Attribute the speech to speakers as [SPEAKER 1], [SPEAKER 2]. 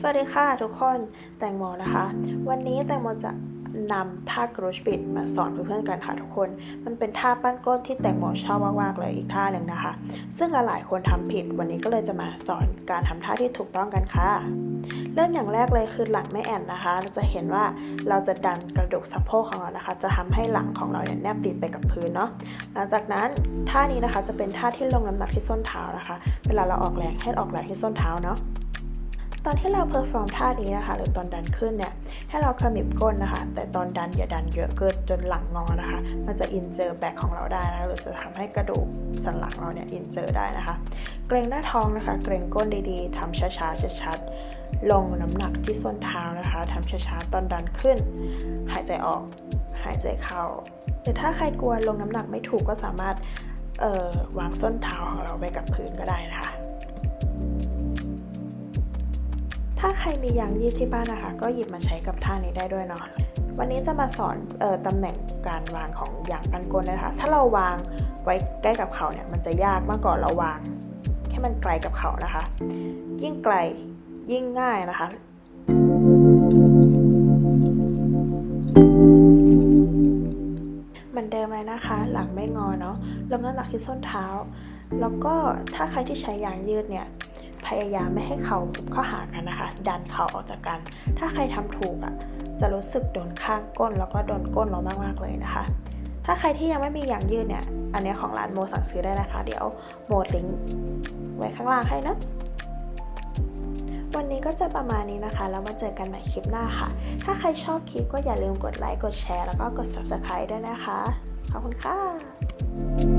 [SPEAKER 1] สวัสดีค่ะทุกคนแตงโมนะคะ วันนี้แตงโมจะนำท่ากรูชบิดมาสอนเพื่อนๆกันค่ะทุกคน มันเป็นท่าปั้นก้นที่แตงโมชอบมากๆเลยอีกท่าหนึ่งนะคะ ซึ่งหลายๆคนทำผิดวันนี้ก็เลยจะมาสอนการทำท่าที่ถูกต้องกันค่ะ เริ่มอย่างแรกเลยคือหลังไม่แอนนะคะ เราจะเห็นว่าเราจะดันกระดูกสะโพกของเรานะคะ จะทำให้หลังของเราเนี่ยแนบติดไปกับพื้นเนาะ หลังจากนั้นท่านี้นะคะจะเป็นท่าที่ลงน้ำหนักที่ส้นเท้านะคะ เวลาเราออกแรงให้ออกแรงที่ส้นเท้าเนาะ ตอนที่เราเพอร์ฟอร์มท่านี้นะคะ หรือตอนดันขึ้นเนี่ย ให้เราขมิบก้นนะคะ แต่ตอนดันอย่าดันเยอะเกินจนหลังงอนะคะ มันจะอินเจอแบ็คของเราได้นะะหรือจะทำให้กระดูกสันหลังเราเนี่ยอินเจอได้นะคะ เกรงหน้าท้องนะคะ เกรงก้นดีๆทำช้าๆชัดๆลงน้ำหนักที่ส้นเท้านะคะทำช้าๆตอนดันขึ้น หายใจออกหายใจเข้าหรือถ้าใครกลัวลงน้ำหนักไม่ถูกก็สามารถเอ่อวางส้นเท้าของเราไปกับพื้นก็ได้นะคะ ถ้าใครมียางยืดที่บ้านนะคะ ก็หยิบมาใช้กับท่านี้ได้ด้วยเนาะวันนี้จะมาสอนเอ่อตำแหน่งการวางของยางกันก้นะคะ ถ้าเราวางไว้ใกล้กับเขาเนี่ยมันจะยากมากกว่าเราวางให้มันไกลกับเขานะคะ ยิ่งไกลยิ่งง่ายนะคะมือนเดิมเลยนะคะ หลังไม่งอเนาะลงน้ำหนักที่ส้นเท้า แล้วก็ถ้าใครที่ใช้ยางยืดเนี่ย พยายามไม่ให้เขาเข้าหากันนะคะ ดันเขาออกจากกัน ถ้าใครทำถูกอะ่ะจะรู้สึกโดนข้างก้นแล้วก็โดนก้นเรามากๆเลยนะคะ ถ้าใครที่ยังไม่มีอย่างยืดเนี่ย อันเนี้ยของร้านโมสั่งซื้อได้นะคะ เดี๋ยวโมดลิงก์ไว้ข้างล่างให้นะวันนี้ก็จะประมาณนี้นะคะ แล้วมาเจอกันใหม่คลิปหน้าค่ะ ถ้าใครชอบคลิปก็อย่าลืมกดไลค์ กดแชร์ แล้วก็กด subscribe ด้วยนะคะ ขอบคุณค่ะ